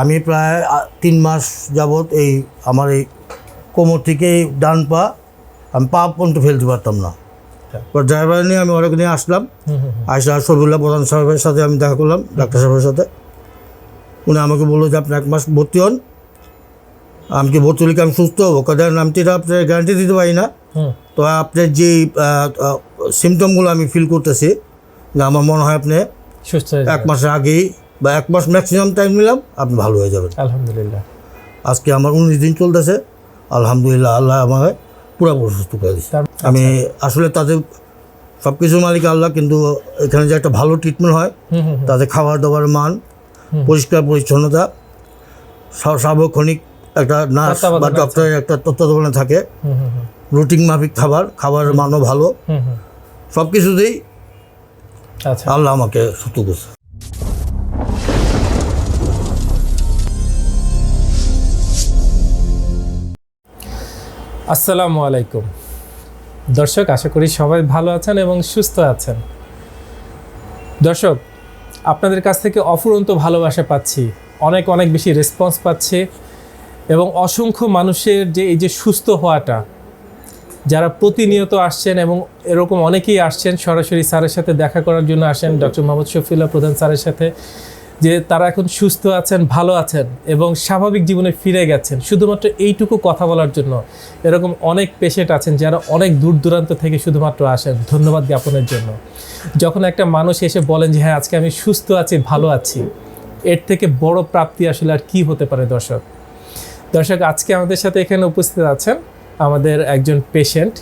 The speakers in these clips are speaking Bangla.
আমি প্রায় তিন মাস যাবৎ এই আমার এই কোমর থেকে এই ডান পা আমি পা পর্যন্ত ফেলতে পারতাম না। তো ড্রাইভার নিয়ে আমি অনেক নিয়ে আসলাম। আসলে শফিউল্লাহ প্রধান সাহেবের সাথে আমি দেখা করলাম ডাক্তার সাহেবের সাথে। উনি আমাকে বলল যে আপনি এক মাস ভর্তি হন। আমি কি ভর্তি হলে কি আমি সুস্থ হব? কারণ আমি তো এটা আপনার গ্যারান্টি দিতে পারি না। তো আপনার যে সিমটমগুলো আমি ফিল করতেছি যে আমার মনে হয় আপনি সুস্থ এক মাসের আগেই বা এক মাস ম্যাক্সিমাম টাইম নিলাম আপনি ভালো হয়ে যাবেন। আলহামদুলিল্লাহ। আজকে আমার উনিশ দিন চলতেছে আলহামদুলিল্লাহ আল্লাহ আমাকে পুরোপুরি সুস্থ করে দিচ্ছে আমি আসলে তাদের সব কিছুর মালিক আল্লাহ কিন্তু এখানে যে একটা ভালো ট্রিটমেন্ট হয় তাদের খাবার দাবারের মান পরিষ্কার পরিচ্ছন্নতা সার্বক্ষণিক একটা নার্স বা ডক্টরের একটা তত্ত্বাবধানে থাকে রুটিন মাফিক খাবার খাবারের মানও ভালো সব কিছুতেই আচ্ছা। আল্লাহ আমাকে সুস্থ করছে। আসসালামু আলাইকুম। দর্শক, আশা করি সবাই ভালো আছেন এবং সুস্থ আছেন। দর্শক, আপনাদের কাছ থেকে অফুরন্ত ভালোবাসা পাচ্ছি, অনেক অনেক বেশি রেসপন্স পাচ্ছে এবং অসংখ্য মানুষের যে এই যে সুস্থ হওয়াটা, যারা প্রতিনিয়ত আসছেন এবং এরকম অনেকেই আসছেন, সরাসরি স্যারের সাথে দেখা করার জন্য আসেন, ডক্টর মোহাম্মদ শফিউল্লাহ প্রধান স্যারের সাথে। যে তারা এখন সুস্থ আছেন, ভালো আছেন এবং স্বাভাবিক জীবনে ফিরে গেছেন। শুধুমাত্র এইটুকু কথা বলার জন্য এরকম অনেক পেশেন্ট আছেন যারা অনেক দূর দূরান্ত থেকে শুধুমাত্র আসেন। ধন্যবাদ জ্ঞাপনের জন্য। যখন একটা মানুষ এসে বলেন যে হ্যাঁ আজকে আমি সুস্থ আছি, ভালো আছি। এর থেকে বড় প্রাপ্তি আসলে আর কি হতে পারে দর্শক? দর্শক, আজকে আমাদের সাথে এখানে উপস্থিত আছেন আমাদের একজন পেশেন্ট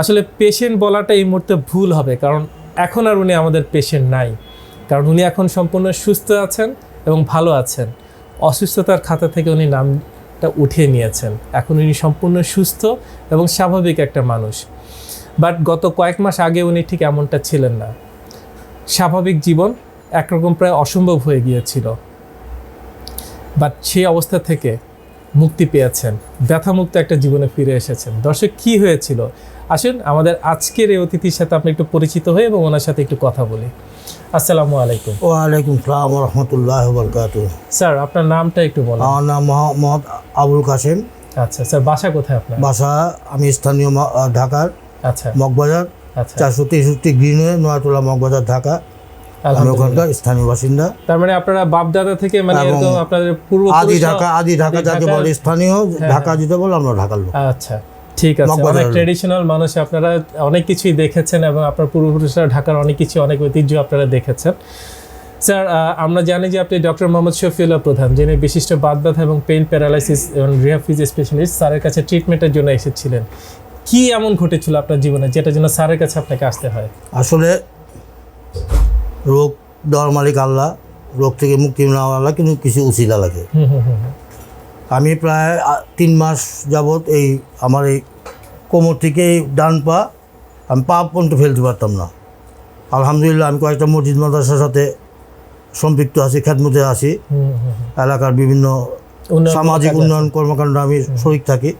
আসলে পেশেন্ট বলাটা এই মুহূর্তে ভুল হবে, কারণ এখন আর উনি আমাদের পেশেন্ট নাই। কারণ উনি এখন সম্পূর্ণ সুস্থ আছেন এবং ভালো আছেন। অসুস্থতার খাতা থেকে উনি নামটা উঠিয়ে নিয়েছেন। এখন উনি সম্পূর্ণ সুস্থ এবং স্বাভাবিক একটা মানুষ। বাট গত কয়েক মাস আগে উনি ঠিক এমনটা ছিলেন না। স্বাভাবিক জীবন একরকম প্রায় অসম্ভব হয়ে গিয়েছিল। বাট সেই অবস্থা থেকে মুক্তি পেয়েছেন। ব্যথামুক্ত একটা জীবনে ফিরে এসেছেন। দর্শক, কি হয়েছিল? আসুন আমাদের আজকের এই অতিথির সাথে আপনি একটু পরিচিত হয়ে এবং ওনার সাথে একটু কথা বলি। আসসালামু আলাইকুম। ওয়ালাইকুম সালাম রহমতুল্লাহ বরকাত স্যার আপনার নামটা একটু বলুন। আমার নাম মোহাম্মদ আবুল কাসেম। আচ্ছা স্যার বাসা কোথায় আপনার? বাসা আমি স্থানীয় ঢাকার আচ্ছা। মগবাজার আচ্ছা। চারশো তেষট্টি গ্রিনে নয়াটোলা মগবাজার ঢাকা। আমি ওখানকার স্থানীয় বাসিন্দা। তার মানে আপনারা বাপদাদা থেকে মানে আপনাদের পূর্ব আদি ঢাকা আদি ঢাকা যাকে বলে স্থানীয় ঢাকা যেটা বলে আমরা ঢাকার লোক। আচ্ছা। ঠিক আছে। অনেক ট্রেডিশনাল মানুষ আপনারা অনেক কিছুই দেখেছেন এবং আপনার পূর্বপুরুষরা ঢাকার অনেক কিছু অনেক ঐতিহ্য আপনারা দেখেছেন। স্যার আমরা জানি যে আপনি ডক্টর মোহাম্মদ শফিউল্লাহ প্রধান যিনি বিশিষ্ট ব্যথা এবং পেইন প্যারালাইসিস এবং রিহাফিজ স্পেশালিস্ট স্যারের কাছে ট্রিটমেন্টের জন্য এসেছিলেন। কি এমন ঘটেছিল আপনার জীবনে যেটা জন্য স্যারের কাছে আপনাকে আসতে হয়? আসলে রোগ দেওয়ার মালিক আল্লাহ রোগ থেকে মুক্তি নেওয়া আল্লাহ কিন্তু কিছু উচিলা লাগে। আমি প্রায় তিন মাস যাবৎ এই আমার এই কোমর থেকে ডান পা আমি পা পর্যন্ত ফেলতে পারতাম না। আলহামদুলিল্লাহ আমি কয়েকটা মসজিদ মাদ্রাসার সাথে সম্পৃক্ত আছি খ্যাতমতে আছি। এলাকার বিভিন্ন সামাজিক উন্নয়ন কর্মকাণ্ড আমি শরিক থাকি।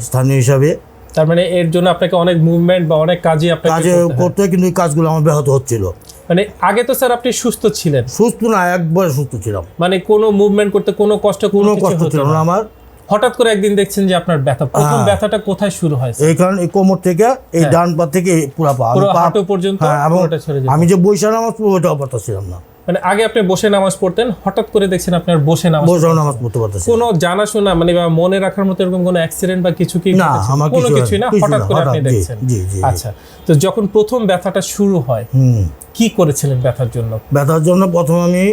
স্থানীয় হিসাবে। তার মানে এর জন্য আপনাকে অনেক মুভমেন্ট বা অনেক কাজই আপনাকে কাজে করতে। কিন্তু এই কাজগুলো আমার ব্যাহত হচ্ছিল। মানে আগে তো স্যার আপনি সুস্থ ছিলেন। সুস্থ না একবার সুস্থ ছিলাম। মানে কোনো মুভমেন্ট করতে কোনো কষ্ট কোনো কষ্ট ছিল না। আমার। হঠাৎ করে একদিন দেখছেন যে আপনার ব্যথা প্রথম হ্যাঁ। ব্যথাটা কোথায় শুরু হয় এই কারণে এই কোমর থেকে এই ডান পা থেকে পুরা পা পুরো পা হাঁটু পর্যন্ত হ্যাঁ পুরোটা ছেড়ে যেত। আমি যে বৈশা নামাজ পড়ব ওটাও পারতেছিলাম না। মানে আগে আপনি বসে নামাজ পড়তেন হঠাৎ করে দেখছেন আপনার বসে নামাজ বৈশাও নামাজ পড়তে পারতেছি কোনো জানাশোনা মানে বা মনে রাখার মতো এরকম কোনো অ্যাক্সিডেন্ট বা কিছু কি না, আমার কোনো কিছু না হঠাৎ করে আপনি দেখছেন। জি, জি, জি। আচ্ছা তো যখন প্রথম ব্যথাটা শুরু হয় হুম। কি করেছিলেন ব্যথার জন্য? ব্যথার জন্য প্রথম আমি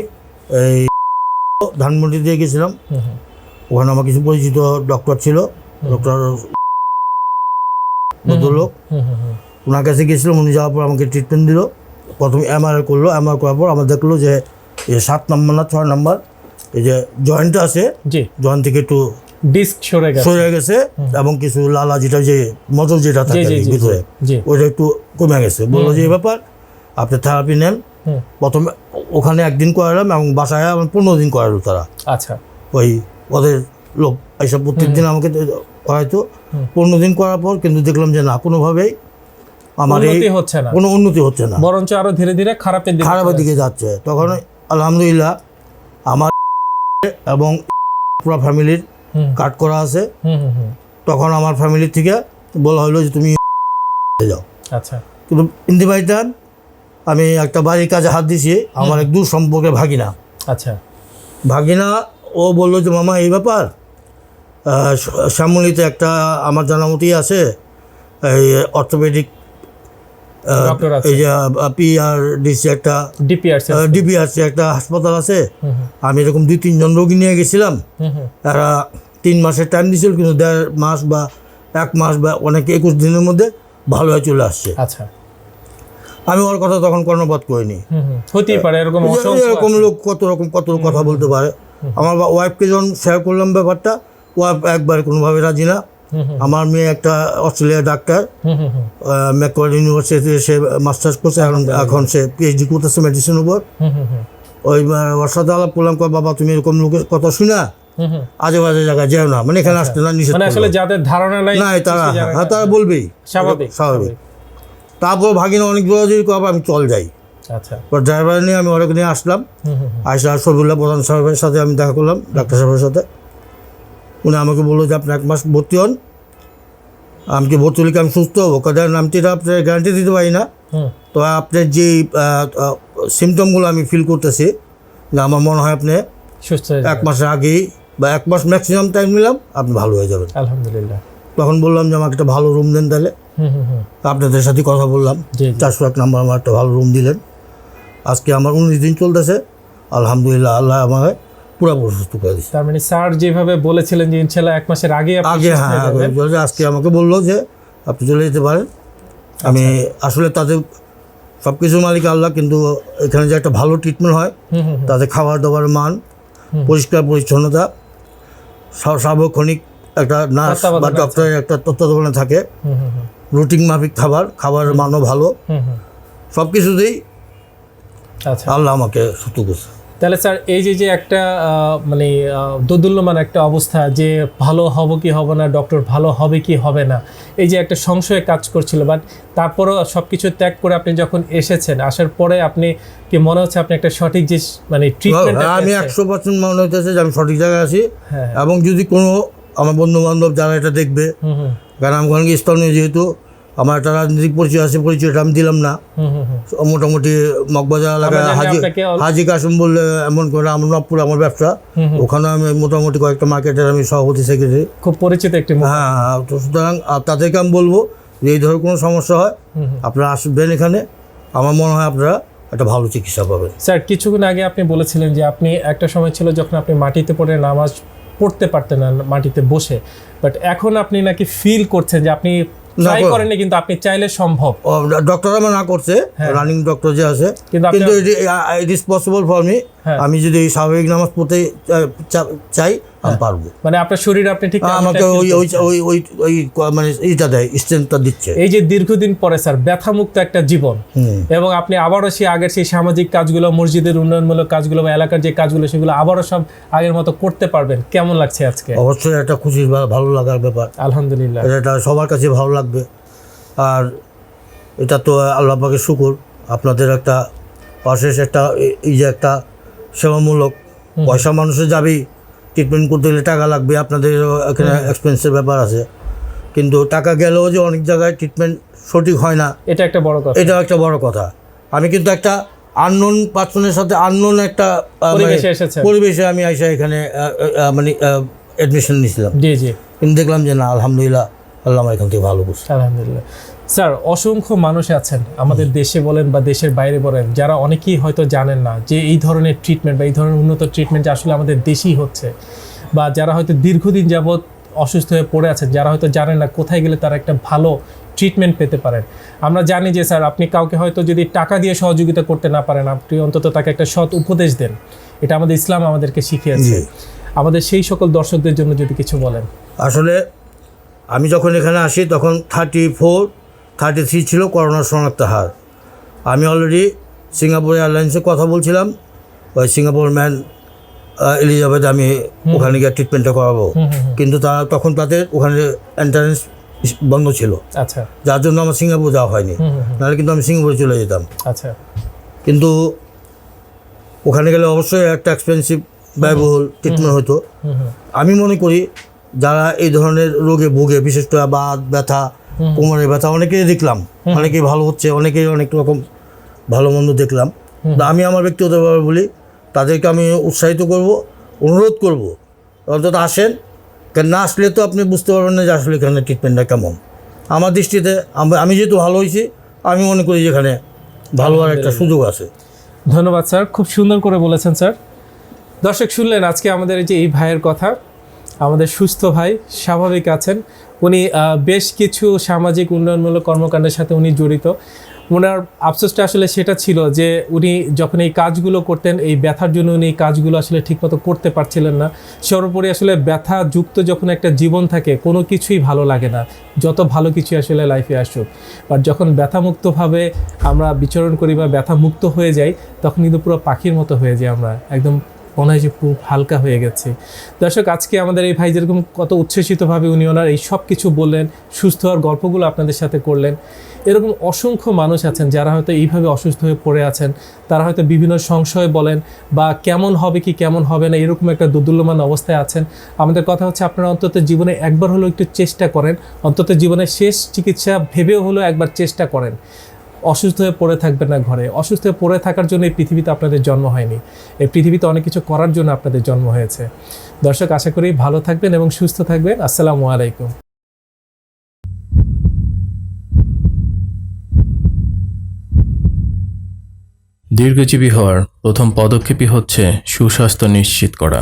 এই ধানমন্ডি দিয়ে গেছিলাম। ওখানে আমার কিছু পরিচিত ডক্টর ছিল ডক্টর ভদ্রলোক। ওনার কাছে গেছিলাম উনি যাওয়ার পর আমাকে ট্রিটমেন্ট দিল। প্রথমে এমআরআই করল এমআরআই করার পর আমার দেখল যে সাত নম্বর না ছয় নম্বর এই যে জয়েন্ট আছে জয়েন্ট থেকে একটু ডিস্ক সরে গেছে। সরে গেছে এবং কিছু লালা যেটা যে মজল যেটা থাকে ভিতরে জি ওইটা একটু কমে গেছে। বলল যে এই ব্যাপার আপনি থেরাপি নেন। প্রথমে ওখানে একদিন করালাম এবং বাসায় পনেরো দিন করালো তারা। আচ্ছা। ওই ওদের লোক। এইসব প্রত্যেক দিন আমাকে হুম। পনেরো দিন করার পর কিন্তু দেখলাম যে না কোনোভাবেই আমার এই হচ্ছে না। কোনো উন্নতি হচ্ছে না। বরঞ্চ আরও ধীরে ধীরে খারাপের দিকে খারাপের দিকে যাচ্ছে। তখন আলহামদুলিল্লাহ আমার এবং পুরো ফ্যামিলির কাট করা আছে। তখন আমার ফ্যামিলি থেকে বলা হলো যে তুমি যাও। আচ্ছা। কিন্তু ইন্দি টাইম আমি একটা বাড়ির কাজে হাত দিয়েছি আমার এক দূর সম্পর্কে ভাগিনা। আচ্ছা। ভাগিনা ও বলল যে মামা এই ব্যাপার। শ্যামলীতে একটা আমার জানা মতোই আছে। এই অর্থোপেডিক এই যে পি আর ডিসি একটা ডিপিআর ডিপিআরসি একটা হাসপাতাল আছে। আমি এরকম দুই তিনজন রোগী নিয়ে গেছিলাম। তারা তিন মাসের টাইম দিয়েছিল কিন্তু দেড় মাস বা এক মাস বা অনেক একুশ দিনের মধ্যে ভালো হয়ে চলে আসছে। আচ্ছা। আমি ওর কথা তখন কর্ণপাত করিনি। হতেই পারে এরকম এরকম লোক কত রকম কত কথা বলতে পারে। আমার ওয়াইফকে যখন শেয়ার করলাম ব্যাপারটা ওয়াইফ একবার কোনোভাবে রাজি না। আমার মেয়ে একটা অস্ট্রেলিয়ার ডাক্তার হুম ইউনিভার্সিটিতে সে মাস্টার্স করছে এখন এখন সে পিএইচডি করতেছে মেডিসিনের উপর। ওই ওর সাথে আলাপ করলাম বাবা তুমি এরকম লোকের কথা শুনা। আজে বাজে জায়গায় যেও না মানে এখানে আসতে না নিষেধ মানে আসলে যাদের ধারণা নাই না তারা হ্যাঁ তারা বলবেই। স্বাভাবিক স্বাভাবিক। তারপর ভাগিনা অনেক দৌড়াদৌড়ি করব আমি চল যাই। আচ্ছা এবার ড্রাইভার নিয়ে আমি অনেক নিয়ে আসলাম। আয়সা শফিউল্লাহ প্রধান সাহেবের সাথে আমি দেখা করলাম ডাক্তার সাহেবের সাথে। উনি আমাকে বলল যে আপনি এক মাস ভর্তি হন। আমি কি ভর্তি হলে কি আমি সুস্থ হব? আমি তো আপনার গ্যারান্টি দিতে পারি না। তো আপনার যে সিমটমগুলো আমি ফিল করতেছি যে আমার মনে হয় আপনি সুস্থ এক। মাসের আগেই বা এক মাস ম্যাক্সিমাম টাইম নিলাম আপনি ভালো হয়ে যাবেন। আলহামদুলিল্লাহ। তখন বললাম যে আমাকে একটা ভালো রুম দেন তাহলে। আপনাদের সাথে কথা বললাম। চারশো এক নাম্বার আমার একটা ভালো রুম দিলেন। আজকে আমার উনিশ দিন চলতেছে। আলহামদুলিল্লাহ আল্লাহ আমাকে পুরোপুরি সুস্থ করে দিচ্ছে তার মানে স্যার যেভাবে বলেছিলেন যে ইনশাল্লাহ এক মাসের আগে হ্যাঁ আগে আজকে আমাকে বলল যে আপনি চলে যেতে পারেন। আমি আসলে তাদের সব কিছুর মালিক আল্লাহ কিন্তু এখানে যে একটা ভালো ট্রিটমেন্ট হয়। তাদের খাবার দাবারের মান পরিষ্কার পরিচ্ছন্নতা সার্বক্ষণিক একটা নার্স বা ডক্টরের একটা তত্ত্বাবধানে থাকে। রুটিন মাফিক খাবার খাবারের মানও ভালো। সব কিছুতেই আচ্ছা আল্লাহ আমাকে সুস্থ করছে। তাহলে স্যার এই যে যে একটা মানে দোদুল্যমান একটা অবস্থা যে ভালো হব কি হবে না ডক্টর ভালো হবে কি হবে না এই যে একটা সংশয়ে কাজ করছিল বাট তারপরও সব কিছু ত্যাগ করে আপনি যখন এসেছেন আসার পরে আপনি কি মনে হচ্ছে আপনি একটা সঠিক যে মানে ট্রিটমেন্ট হ্যাঁ, আমি একশো পার্সেন্ট মনে হইতেছে যে আমি সঠিক জায়গায় আছি। হ্যাঁ এবং যদি কোনো আমার বন্ধু বান্ধব যারা এটা দেখবে কারণ আমি ওখানে স্থানীয় যেহেতু আমার একটা রাজনৈতিক পরিচয় আছে পরিচয়টা আমি দিলাম না। মোটামুটি মগবাজার এলাকায় হাজি হাজি কাসুম বললে এমন করে আমার নবপুর আমার ব্যবসা। ওখানে আমি মোটামুটি কয়েকটা মার্কেটের আমি সভাপতি সেক্রেটারি খুব পরিচিত একটি হ্যাঁ হ্যাঁ, তো সুতরাং আর তাদেরকে আমি বলব যে এই ধরনের কোনো সমস্যা হয়। আপনারা আসবেন এখানে। আমার মনে হয় আপনারা একটা ভালো চিকিৎসা পাবেন। স্যার কিছুক্ষণ আগে আপনি বলেছিলেন যে আপনি একটা সময় ছিল যখন আপনি মাটিতে পড়ে নামাজ পড়তে পারতেন না মাটিতে বসে। বাট এখন আপনি নাকি ফিল করছেন যে আপনি ট্রাই কর- করেননি কিন্তু আপনি চাইলে সম্ভব ডক্টর আমার না করছে হ্যাঁ। রানিং ডক্টর যে আছে কিন্তু it is possible for me হ্যাঁ। আমি যদি স্বাভাবিক নামাজ পড়তে চাই পারব। মানে আপনার শরীর আপনি ঠিক আমাকে ওই ওই ওই ওই ওই মানে এইটা দেয় স্ট্রেংথটা দিচ্ছে। এই যে দীর্ঘদিন পরে স্যার ব্যথামুক্ত একটা জীবন। এবং আপনি আবারও সেই আগের সেই সামাজিক কাজগুলো মসজিদের উন্নয়নমূলক কাজগুলো বা এলাকার যে কাজগুলো সেগুলো আবারও সব আগের মতো করতে পারবেন। কেমন লাগছে আজকে? অবশ্যই একটা খুশির ভালো লাগার ব্যাপার। আলহামদুলিল্লাহ। এটা সবার কাছে ভালো লাগবে। আর এটা তো আল্লাহ পাকের শুকুর। আপনাদের একটা অশেষ একটা এই- এই যে একটা সেবামূলক। পয়সা মানুষের যাবেই। ট্রিটমেন্ট করতে গেলে টাকা লাগবে আপনাদের এখানে এক্সপেন্সের ব্যাপার আছে। কিন্তু টাকা গেলেও যে অনেক জায়গায় ট্রিটমেন্ট সঠিক হয় না এটা একটা বড় কথা। এটাও একটা বড় কথা। আমি কিন্তু একটা আননোন পার্সনের সাথে আননোন একটা মানে পরিবেশে আমি আইসা এখানে মানে অ্যাডমিশন নিয়েছিলাম। জি জি। কিন্তু দেখলাম যে না আলহামদুলিল্লাহ আল্লাহ আমার এখান থেকে ভালো করছে। আলহামদুলিল্লাহ। স্যার অসংখ্য মানুষ আছেন। আমাদের দেশে বলেন বা দেশের বাইরে বলেন যারা অনেকেই হয়তো জানেন না যে এই ধরনের ট্রিটমেন্ট বা এই ধরনের উন্নত ট্রিটমেন্ট যে আসলে আমাদের দেশেই হচ্ছে বা যারা হয়তো দীর্ঘদিন যাবৎ অসুস্থ হয়ে পড়ে আছেন যারা হয়তো জানেন না কোথায় গেলে তারা একটা ভালো ট্রিটমেন্ট পেতে পারেন। আমরা জানি যে স্যার আপনি কাউকে হয়তো যদি টাকা দিয়ে সহযোগিতা করতে না পারেন আপনি অন্তত তাকে একটা সৎ উপদেশ দেন। এটা আমাদের ইসলাম আমাদেরকে শিখিয়েছে। আমাদের সেই সকল দর্শকদের জন্য যদি কিছু বলেন। আসলে আমি যখন এখানে আসি তখন থার্টি ফোর থার্টি থ্রি ছিল করোনার শনাক্ত হার। আমি অলরেডি সিঙ্গাপুর এয়ারলাইন্সে কথা বলছিলাম। ওই সিঙ্গাপুর ম্যান এলিজাবেথ আমি ওখানে গিয়ে ট্রিটমেন্টটা করাবো। কিন্তু তারা তখন তাদের ওখানে এন্ট্রান্স বন্ধ ছিল। আচ্ছা। যার জন্য আমার সিঙ্গাপুর যাওয়া হয়নি। নাহলে কিন্তু আমি সিঙ্গাপুরে চলে যেতাম। আচ্ছা। কিন্তু ওখানে গেলে অবশ্যই একটা এক্সপেন্সিভ ব্যয়বহুল ট্রিটমেন্ট হতো। আমি মনে করি যারা এই ধরনের রোগে ভোগে বিশেষ করে বাত ব্যথা কোমরে ব্যথা অনেকেই দেখলাম অনেকেই ভালো হচ্ছে অনেকেই অনেক রকম ভালো মন্দ দেখলাম। তো আমি আমার ব্যক্তিগতভাবে বলি তাদেরকে আমি উৎসাহিত করব অনুরোধ করব অন্তত আসেন। কেন না আসলে তো আপনি বুঝতে পারবেন না যে আসলে এখানে ট্রিটমেন্টটা কেমন। আমার দৃষ্টিতে আমি যেহেতু ভালো হয়েছি আমি মনে করি যে এখানে ভালো আর একটা সুযোগ আছে। ধন্যবাদ স্যার। খুব সুন্দর করে বলেছেন স্যার। দর্শক শুনলেন আজকে আমাদের এই যে এই ভাইয়ের কথা আমাদের সুস্থ ভাই স্বাভাবিক আছেন। উনি বেশ কিছু সামাজিক উন্নয়নমূলক কর্মকাণ্ডের সাথে উনি জড়িত। ওনার আফসোসটা আসলে সেটা ছিল যে উনি যখন এই কাজগুলো করতেন, এই ব্যথার জন্য উনি এই কাজগুলো আসলে ঠিকমতো করতে পারছিলেন না। সর্বোপরি আসলে ব্যথা যুক্ত যখন একটা জীবন থাকে, কোনো কিছুই ভালো লাগে না। যত ভালো কিছু আসলে লাইফে আসুক। বাট যখন ব্যথামুক্তভাবে আমরা বিচরণ করি বা ব্যথা মুক্ত হয়ে যাই, তখন কিন্তু পুরো পাখির মতো হয়ে যাই আমরা। একদম মনে হয় যে খুব হালকা হয়ে গেছে। দর্শক, আজকে আমাদের এই ভাই যেরকম কত উচ্ছ্বসিতভাবে উনি ওনার এই সব কিছু বললেন, সুস্থ হওয়ার গল্পগুলো আপনাদের সাথে করলেন। এরকম অসংখ্য মানুষ আছেন যারা হয়তো এইভাবে অসুস্থ হয়ে পড়ে আছেন। তারা হয়তো বিভিন্ন সংশয় বলেন বা কেমন হবে কি কেমন হবে না এরকম একটা দুর্দুল্যমান অবস্থায় আছেন। আমাদের কথা হচ্ছে আপনারা অন্তত জীবনে একবার হলেও একটু চেষ্টা করেন। অন্তত জীবনের শেষ চিকিৎসা ভেবেও হলেও একবার চেষ্টা করেন। অসুস্থ হয়ে পড়ে থাকবেন না ঘরে। অসুস্থ হয়ে পড়ে থাকার জন্য এই পৃথিবীতে আপনাদের জন্ম হয়নি। এই পৃথিবীতে অনেক কিছু করার জন্য আপনাদের জন্ম হয়েছে। দর্শক, আশা করি ভালো থাকবেন এবং সুস্থ থাকবেন। আসসালামু আলাইকুম। দীর্ঘজীবী হওয়ার প্রথম পদক্ষেপই হচ্ছে সুস্বাস্থ্য নিশ্চিত করা।